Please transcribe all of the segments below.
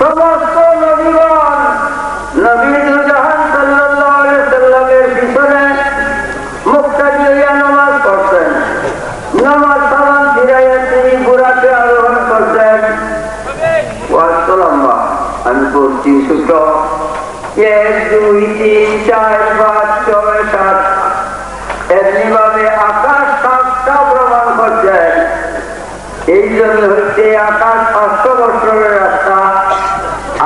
সমস্ত নবীগণ নবী আলাইহি সাল্লামের পিছনে মুক্তা দিয়ে নামাজ পড়তেন। নামাজ সালাম ফিরাইয়া তিনি বুড়াকে আরোহণ করতেন। ওয়াজ লম্বা আমি পড়ছি ছোট এক, দুই, তিন, চার, পাঁচ, ছয়, সাত। এমনি ভাবে আকাশ সাতটা প্রমাণ করছেন এই জন্য হচ্ছে আকাশ পাঁচশো বছরের রাস্তা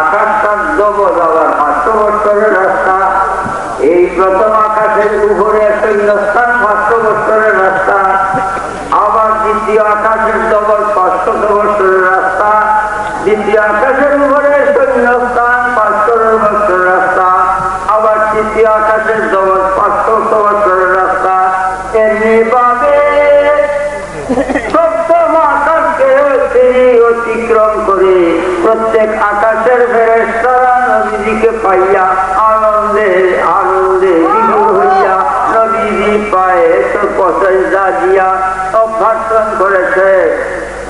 আকাশটা ডবল আবার পাঁচশো বছরের রাস্তা এই প্রথম আকাশের উপরে শূন্যস্থান পাঁচশো বছরের রাস্তা আবার দ্বিতীয় আকাশের ডবল পাঁচশো বছরের রাস্তা আকাশের উপরে শূন্যস্থান পাঁচশো বছরের রাস্তা। আবার তৃতীয় আকাশের ডবল পাঁচশো বছরের রাস্তা। এমনি ভাবে অতিক্রম করে প্রত্যেক আকাশের ফেরেস্তারা নদীজিকে পাইয়া আনন্দে আনন্দে হইয়া নদীজি পায়ে তো পচা দিয়া অভ্যর্থন করেছে।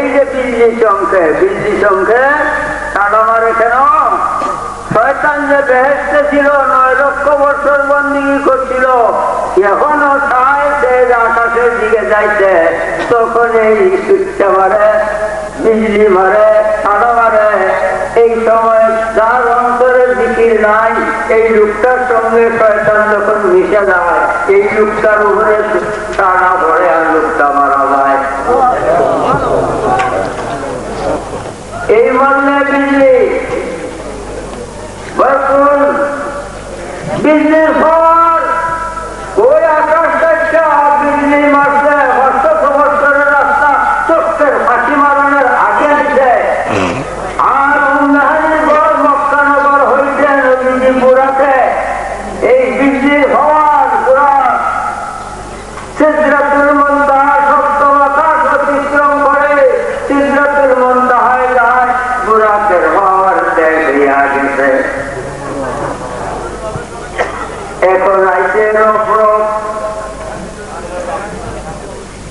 এই যে বিল্লি সংখ্যে বিল্লি মারে কেন? শয়তান যে বেহেস্তে ছিল, নয় লক্ষ বছর করছিল, এখনও আকাশের দিকে যাইতে, তখন এই মারে, বিজলি মারে মারে। এই সময় যার অন্তরে জিকির নাই, এই লোকটার সঙ্গে শয়তান যখন মিশে যায়, এই লোকটার উপরে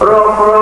রোপ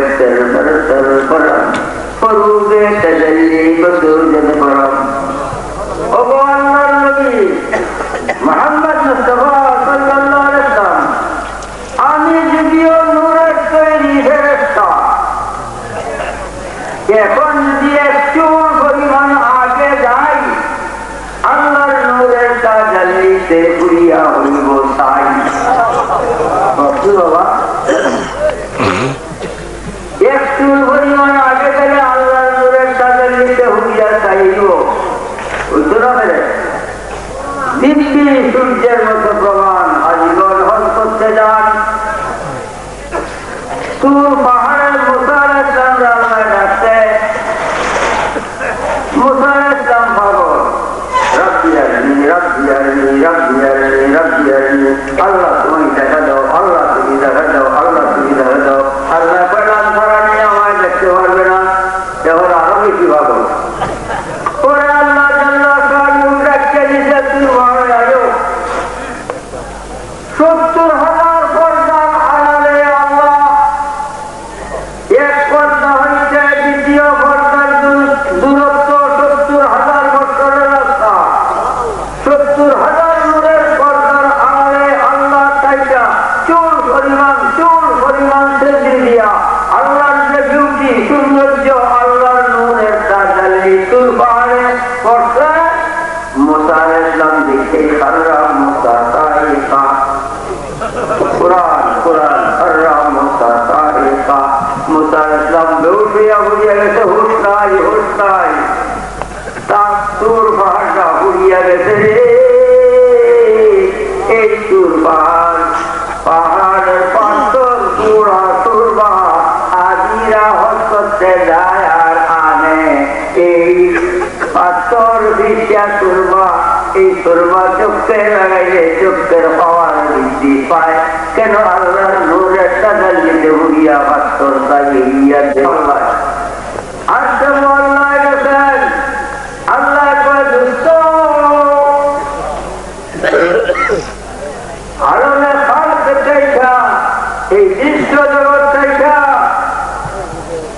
গরম একসের বরতর পরম। পরুবে তজল্লি তুর পাহাড়ের মুসার ইসলাম রামায় ডাকতে মুসার ইসলাম পাগল আল্লাহ তুমি দেখা দাও, আল্লাহ তুমি দেখা দাও, আল্লাহ তুমি দেখা দাও। আল্লাহ ছাড়া নিয়ে আমায় দেখতে পারবে না। এখন আরও বেশি ভালো। কোরআন কোরআন হররাম মুসা তারিকা মুসা ইসলাম তার গেছে রে। এই সুর পাহাড় পাহাড়ের এই পাথর বিদ্যা সুরবা এই সুরবা চোখে লাগাইলে চোখের পায় কেন আল্লাহর নূরের টাকা দিতে উড়িয়া পাথর তাইয়া দেওয়া আজকে মোল্লায় গেছেন। আল্লাহ কয়, দুষ্ট! খালক দেখা এই দৃশ্য জগৎ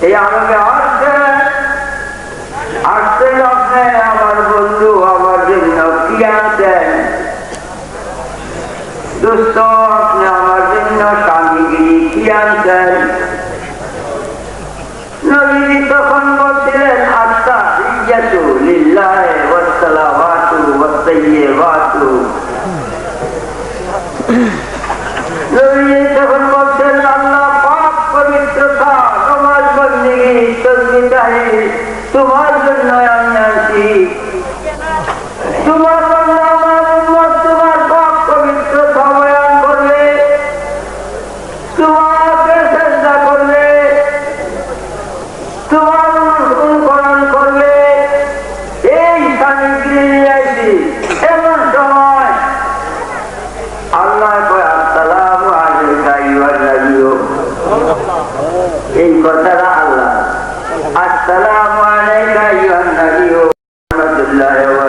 এই আরবে আসছে আসছেন আপনি আমার বন্ধু আমার জন্য কি আনছেন দুষ্ট আপনি আমার জন্য স্বামীগিরি কি আনছেন নবী তখন বলছিলেন আত্মা ইজ্জাতু লিল্লাহি ওয়াসসালাওয়াতু ওয়াত-তাইয়্যিবাতু নবী তখন বলছেন আল্লাহ পাক পবিত্রতা নামাজ বন্দেগী তসবিহ তাহলিল তোমার الله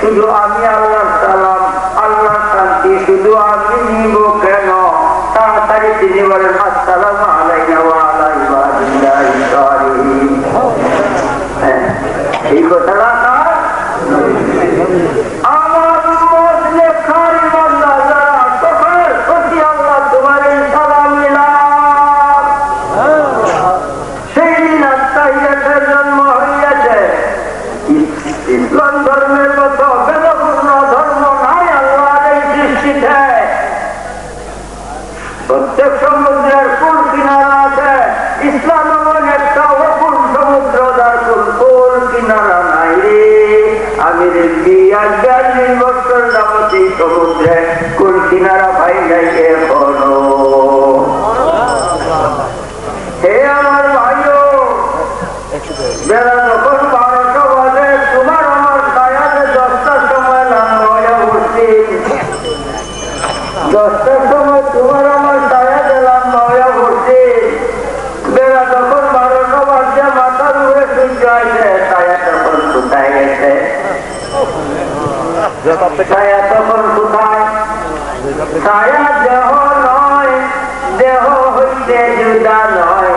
শুধু আমি আল্লাহর আর বিয়াল্লিশ বছর এই সমুদ্রে কুল কিনারা ভাই হে ভাইও বেলা উঠছি দশটার সময় তোমার আমার ছায়া দিলাম নয়া উঠছি বেলা তখন বারোশো বাজে মাথার উপরে সূর্য আছে ছায়া তখন কোথায় গেছে ছায়া তখন কোথায়? ছায়া দেহ নয়, দেহ হইতে জুদা নয়।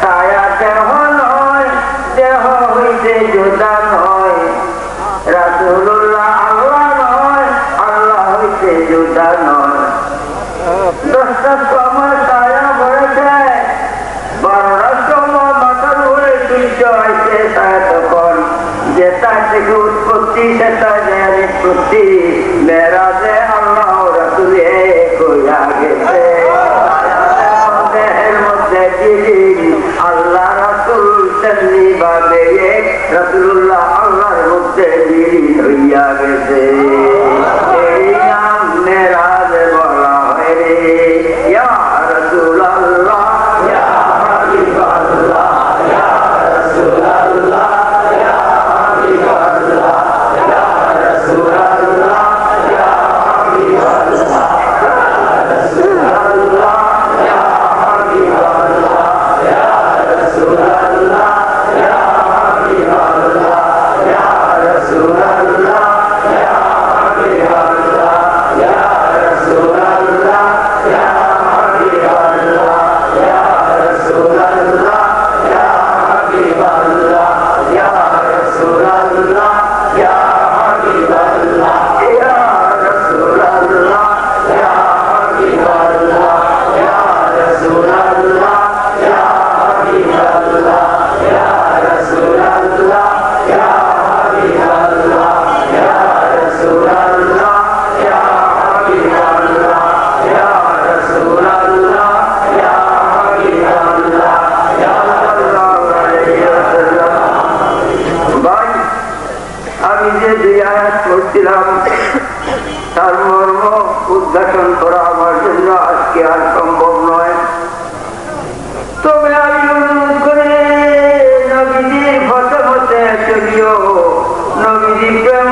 ছায়া দেহ নয়, দেহ হইতে জুদা নয়। রাসুল্লাহ আল্লাহ নয়, আল্লাহ হইতে জুদা নয়। দশটার সময় ছায়া বলেছে বারোটার সময় মাথার উপরে সূর্য আইছে ছায়া তখন। উৎপত্তি সেটা যে নিষ্পত্তি করছিলাম তার মর্ম উদ্ঘাটন করা আমার জন্য আজকে আর সম্ভব নয়। তবে আমি অনুরোধ করে নবীজির ফতে ফতে চলিও। নবীজি প্রেম